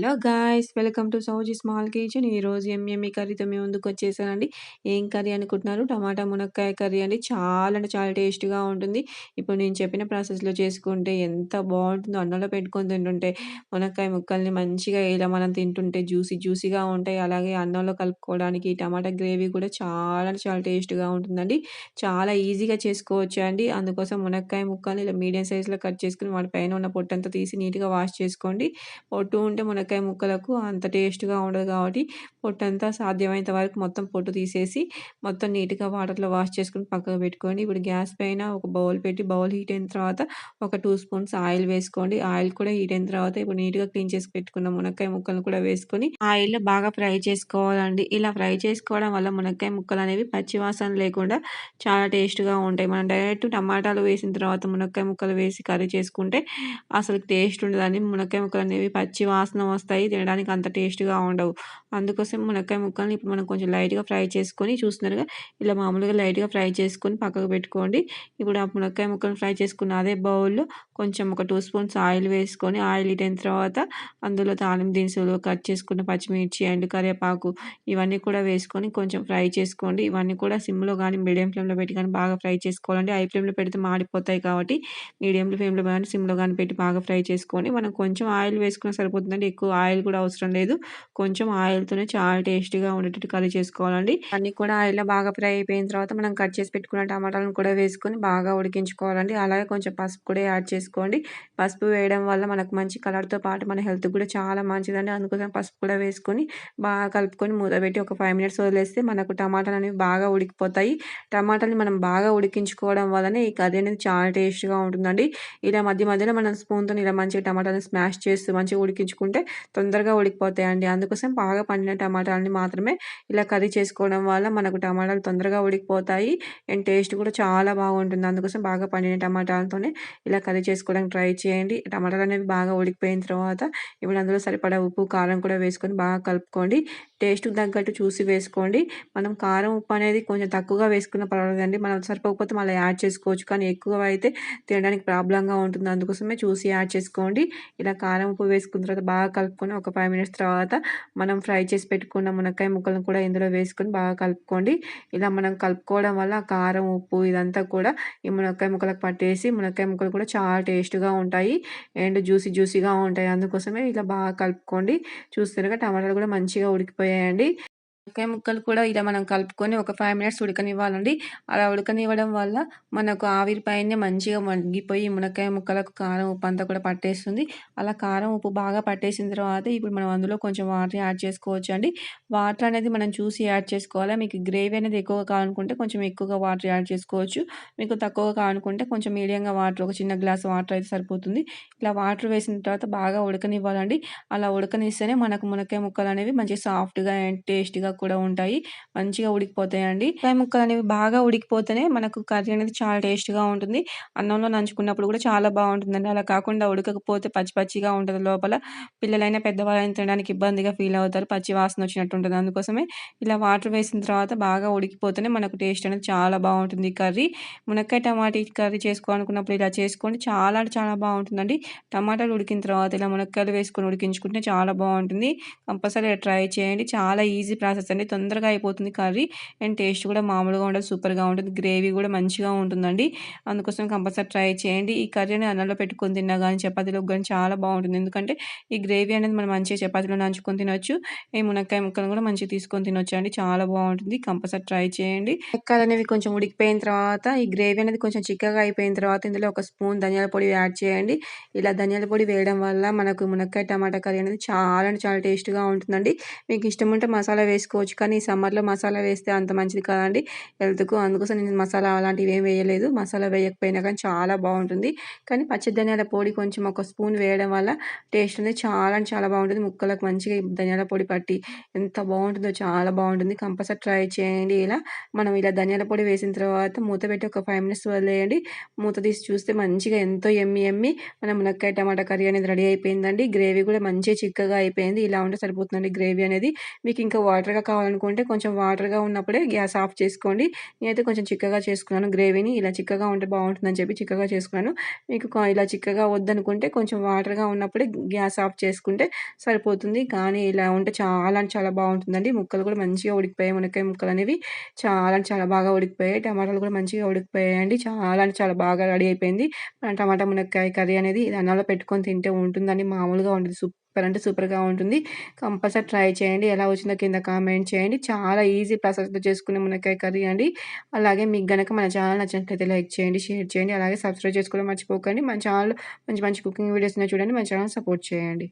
Hello guys welcome to Sowji small kitchen. ఈరోజు ఎంఎంఈ కర్రీతో మేము ముందుకు వచ్చేసానండి. ఏం కర్రీ అనుకుంటున్నారు? టమాటా మునక్కాయ కర్రీ అండి. చాలా అంటే చాలా టేస్ట్గా ఉంటుంది. ఇప్పుడు నేను చెప్పిన ప్రాసెస్లో చేసుకుంటే ఎంత బాగుంటుందో అన్నంలో పెట్టుకొని తింటుంటే మునక్కాయ ముక్కల్ని మంచిగా ఇలా మనం తింటుంటే జ్యూసీ జ్యూసీగా ఉంటాయి. అలాగే అన్నంలో కలుపుకోవడానికి టమాటా గ్రేవీ కూడా చాలా అంటే చాలా టేస్ట్గా ఉంటుందండి. చాలా ఈజీగా చేసుకోవచ్చు అండి. అందుకోసం మునక్కాయ ముక్కల్ని ఇలా మీడియం సైజులో కట్ చేసుకుని వాటి పైన ఉన్న పొట్టంతా తీసి నీట్గా వాష్ చేసుకోండి. పొట్టు ఉంటే మునక్కాయ ముక్కలకు అంత టేస్ట్గా ఉండదు కాబట్టి పొట్టు అంతా సాధ్యమైనంత వరకు మొత్తం పొట్టు తీసేసి మొత్తం నీట్గా వాటర్లో వాష్ చేసుకుని పక్కకు పెట్టుకోండి. ఇప్పుడు గ్యాస్ పైన ఒక బౌల్ పెట్టి బౌల్ హీట్ అయిన తర్వాత ఒక టూ స్పూన్స్ ఆయిల్ వేసుకోండి. ఆయిల్ కూడా హీట్ అయిన తర్వాత ఇప్పుడు నీట్గా క్లీన్ చేసి పెట్టుకున్న మునక్కాయ ముక్కలను కూడా వేసుకొని ఆయిల్లో బాగా ఫ్రై చేసుకోవాలండి. ఇలా ఫ్రై చేసుకోవడం వల్ల మునక్కాయ ముక్కలు అనేవి పచ్చివాసన లేకుండా చాలా టేస్ట్గా ఉంటాయి. మనం డైరెక్ట్ టమాటాలు వేసిన తర్వాత మునక్కాయ ముక్కలు వేసి కర్రీ చేసుకుంటే అసలు టేస్ట్ ఉండదని మునక్కాయ ముక్కలు అనేవి పచ్చి వాసన వస్తాయి తినడానికి అంత టేస్ట్గా ఉండవు. అందుకోసం మునక్కాయ ముక్కల్ని ఇప్పుడు మనం కొంచెం లైట్గా ఫ్రై చేసుకొని చూస్తున్నారుగా ఇలా మామూలుగా లైట్గా ఫ్రై చేసుకొని పక్కకు పెట్టుకోండి. ఇప్పుడు ఆ మునక్కాయ ముక్కలు ఫ్రై చేసుకున్న అదే బౌల్లో కొంచెం ఒక టూ స్పూన్స్ ఆయిల్ వేసుకొని ఆయిల్ ఇటైన తర్వాత అందులో తాలింపు దినుసులు కట్ చేసుకున్న పచ్చిమిర్చి అండ్ కరివేపాకు ఇవన్నీ కూడా వేసుకొని కొంచెం ఫ్రై చేసుకోండి. ఇవన్నీ కూడా సిమ్లో కానీ మీడియం ఫ్లేమ్లో పెట్టి కానీ బాగా ఫ్రై చేసుకోవాలండి. హై ఫ్లేమ్లో పెడితే మాడిపోతాయి కాబట్టి మీడియం ఫ్లేమ్లో కానీ సిమ్లో కానీ పెట్టి బాగా ఫ్రై చేసుకొని మనం కొంచెం ఆయిల్ వేసుకున్న సరిపోతుందండి ఎక్కువ ఆయిల్ కూడా అవసరం లేదు. కొంచెం ఆయిల్తోనే చాలా టేస్టీగా ఉండేటట్టు కర్రీ చేసుకోవాలండి. అన్నీ కూడా ఆయిల్లో బాగా ఫ్రై అయిపోయిన తర్వాత మనం కట్ చేసి పెట్టుకున్న టమాటాలను కూడా వేసుకొని బాగా ఉడికించుకోవాలండి. అలాగే కొంచెం పసుపు కూడా యాడ్ చేసుకోండి. పసుపు వేయడం వల్ల మనకు మంచి కలర్తో పాటు మన హెల్త్ కూడా చాలా మంచిదండి. అందుకోసం పసుపు కూడా వేసుకొని బాగా కలుపుకొని మూత పెట్టి ఒక ఫైవ్ మినిట్స్ వదిలేస్తే మనకు టమాటాలు అనేవి బాగా ఉడికిపోతాయి. టమాటాలు మనం బాగా ఉడికించుకోవడం వల్లనే ఈ కర్రీ అనేది చాలా టేస్ట్గా ఉంటుందండి. ఇలా మధ్య మధ్యలో మనం స్పూన్తో ఇలా మంచిగా టమాటాలను స్మాష్ చేస్తూ మంచిగా ఉడికించుకుంటే తొందరగా ఉడికిపోతాయండి. అందుకోసం బాగా పండిన టమాటాలని మాత్రమే ఇలా కర్రీ చేసుకోవడం వల్ల మనకు టమాటాలు తొందరగా ఉడికిపోతాయి. అండ్ టేస్ట్ కూడా చాలా బాగుంటుంది. అందుకోసం బాగా పండిన టమాటాలతోనే ఇలా కర్రీ చేసుకోవడానికి ట్రై చేయండి. టమాటాలు అనేవి బాగా ఉడికిపోయిన తర్వాత ఇప్పుడు అందులో సరిపడా ఉప్పు కారం కూడా వేసుకొని బాగా కలుపుకోండి. టేస్ట్కి తగ్గట్టు చూసి వేసుకోండి. మనం కారం ఉప్పు అనేది కొంచెం తక్కువగా వేసుకున్న పర్వాలేదండి. మనం సరిపోకపోతే మళ్ళీ యాడ్ చేసుకోవచ్చు. కానీ ఎక్కువ అయితే తినడానికి ప్రాబ్లంగా ఉంటుంది. అందుకోసమే చూసి యాడ్ చేసుకోండి. ఇలా కారం ఉప్పు వేసుకున్న తర్వాత బాగా కలుపుకొని ఒక ఫైవ్ మినిట్స్ తర్వాత మనం ఫ్రై చేసి పెట్టుకున్న మునక్కాయ ముక్కలను కూడా ఇందులో వేసుకొని బాగా కలుపుకోండి. ఇలా మనం కలుపుకోవడం వల్ల కారం ఉప్పు ఇదంతా కూడా ఈ మునక్కాయ ముక్కలకు పట్టేసి మునక్కాయ ముక్కలు కూడా చాలా టేస్ట్గా ఉంటాయి. అండ్ జ్యూసీ జ్యూసీగా ఉంటాయి. అందుకోసమే ఇలా బాగా కలుపుకోండి. చూస్తారుగా టమాటాలు కూడా మంచిగా ఉడికిపోయాయండి. వంకాయ ముక్కలు కూడా ఇలా మనం కలుపుకొని ఒక ఫైవ్ మినిట్స్ ఉడకనివ్వాలండి. అలా ఉడకనివ్వడం వల్ల మనకు ఆవిరి పైనే మంచిగా మగ్గిపోయి మునక్కాయ ముక్కలకు కారం ఉప్పు అంతా కూడా పట్టేస్తుంది. అలా కారం ఉప్పు బాగా పట్టేసిన తర్వాత ఇప్పుడు మనం అందులో కొంచెం వాటర్ యాడ్ చేసుకోవచ్చు అండి వాటర్ అనేది మనం చూసి యాడ్ చేసుకోవాలి? మీకు గ్రేవీ అనేది ఎక్కువగా కావాలనుకుంటే కొంచెం ఎక్కువగా వాటర్ యాడ్ చేసుకోవచ్చు. మీకు తక్కువగా కావాలనుకుంటే కొంచెం మీడియంగా వాటర్ ఒక చిన్న గ్లాస్ వాటర్ అయితే సరిపోతుంది. ఇలా వాటర్ వేసిన తర్వాత బాగా ఉడకనివ్వాలండి. అలా ఉడకనిస్తేనే మనకు మునక్కాయ ముక్కలు అనేవి మంచిగా సాఫ్ట్గా అండ్ టేస్ట్గా కూడా ఉంటాయి. మంచిగా ఉడికిపోతాయండి. ఫ్రై ముక్కలు అనేవి బాగా ఉడికిపోతేనే మనకు కర్రీ అనేది చాలా టేస్ట్గా ఉంటుంది. అన్నంలో నంచుకున్నప్పుడు కూడా చాలా బాగుంటుందండి. అలా కాకుండా ఉడకకపోతే పచ్చి పచ్చిగా ఉంటుంది లోపల. పిల్లలైనా పెద్దవాళ్ళైనా తినడానికి ఇబ్బందిగా ఫీల్ అవుతారు. పచ్చి వాసన వచ్చినట్టు ఉంటుంది. అందుకోసమే ఇలా వాటర్ వేసిన తర్వాత బాగా ఉడికిపోతేనే మనకు టేస్ట్ అనేది చాలా బాగుంటుంది కర్రీ. మునక్కాయ టమాటీ కర్రీ చేసుకోవాలనుకున్నప్పుడు ఇలా చేసుకోండి. చాలా అంటే చాలా బాగుంటుందండి. టమాటాలు ఉడికిన తర్వాత ఇలా మునక్కాయలు వేసుకొని ఉడికించుకుంటే చాలా బాగుంటుంది. కంపల్సరీ ట్రై చేయండి. చాలా ఈజీ ప్రాసెస్ అండి. తొందరగా అయిపోతుంది కర్రీ. అండ్ టేస్ట్ కూడా మామూలుగా ఉండదు సూపర్గా ఉంటుంది. గ్రేవీ కూడా మంచిగా ఉంటుందండి. అందుకోసం కంపల్సరీ ట్రై చేయండి. ఈ కర్రీని అన్నంలో పెట్టుకొని తిన్నా కానీ చపాతీలో కానీ చాలా బాగుంటుంది. ఎందుకంటే ఈ గ్రేవీ అనేది మనం మంచిగా చపాతీలో నంచుకొని తినొచ్చు. ఈ మునక్కాయ ముక్కలను కూడా మంచిగా తీసుకొని తినొచ్చు అండి. చాలా బాగుంటుంది. కంపల్సరీ ట్రై చేయండి. ముక్కలు అనేవి కొంచెం ఉడికిపోయిన తర్వాత ఈ గ్రేవీ అనేది కొంచెం చిక్కగా అయిపోయిన తర్వాత ఇందులో ఒక స్పూన్ ధనియాల పొడి యాడ్ చేయండి. ఇలా ధనియాల పొడి వేయడం వల్ల మనకు మునక్కాయ టమాటా కర్రీ అనేది చాలా అంటే చాలా టేస్ట్గా ఉంటుందండి. మీకు ఇష్టం ఉంటే మసాలా వేసుకోవచ్చు. కానీ ఈ సమ్మర్లో మసాలా వేస్తే అంత మంచిది కాదండి. హెల్త్కు అందుకోసం నేను మసాలా అలాంటివి ఏం వేయలేదు. మసాలా వేయకపోయినా కానీ చాలా బాగుంటుంది. కానీ పచ్చి ధనియాల పొడి కొంచెం ఒక స్పూన్ వేయడం వల్ల టేస్ట్ అనేది చాలా అంటే చాలా బాగుంటుంది. ముక్కలకు మంచిగా ధనియాల పొడి పట్టి ఎంత బాగుంటుందో చాలా బాగుంటుంది. కంపల్సరీ ట్రై చేయండి ఇలా. మనం ఇలా ధనియాల పొడి వేసిన తర్వాత మూత పెట్టి ఒక ఫైవ్ మినిట్స్ వదిలేయండి. మూత తీసి చూస్తే మంచిగా ఎంతో ఎమ్మి ఎమ్మి మన మునక్కాయ టమాటా కర్రీ అనేది రెడీ అయిపోయిందండి. గ్రేవీ కూడా మంచిగా చిక్కగా అయిపోయింది. ఇలా ఉంటే సరిపోతుందండి గ్రేవీ అనేది. మీకు ఇంకా వాటర్ చిక్కగా కావాలనుకుంటే కొంచెం వాటర్‌గా ఉన్నప్పుడే గ్యాస్ ఆఫ్ చేసుకోండి. నేనైతే కొంచెం చిక్కగా చేసుకున్నాను గ్రేవీని. ఇలా చిక్కగా ఉంటే బాగుంటుందని చెప్పి చిక్కగా చేసుకున్నాను. మీకు ఇలా చిక్కగా వద్దనుకుంటే కొంచెం వాటర్‌గా ఉన్నప్పుడే గ్యాస్ ఆఫ్ చేసుకుంటే సరిపోతుంది. కానీ ఇలా ఉంటే చాలా అంటే చాలా బాగుంటుందండి ముక్కలు కూడా మంచిగా ఉడికిపోయాయి. మునక్కాయ ముక్కలనేవి చాలా అంటే చాలా బాగా ఉడికిపోయాయి. టమాటాలు కూడా మంచిగా ఉడికిపోయాయండి. చాలా అంటే చాలా బాగా రెడీ అయిపోయింది. టమాటా మునక్కాయ కర్రీ అనేది ఇది అన్నంలో పెట్టుకొని తింటే ఉంటుందని మామూలుగా ఉంటుంది సూపర్ చెప్పారంటే సూపర్‌గా ఉంటుంది. కంపల్సరీ ట్రై చేయండి. ఎలా వచ్చిందో కింద కామెంట్ చేయండి. చాలా ఈజీ ప్రాసెస్‌లో చేసుకునే మునక్కాయ కర్రీ అండి. అలాగే మీకు గనక మన ఛానల్ నచ్చినట్లయితే లైక్ చేయండి, షేర్ చేయండి. అలాగే సబ్స్క్రైబ్ చేసుకోవడం మర్చిపోకండి. మన ఛానల్ మంచి మంచి కుకింగ్ వీడియోస్ ఉన్నాయి చూడండి. మన ఛానల్ సపోర్ట్ చేయండి.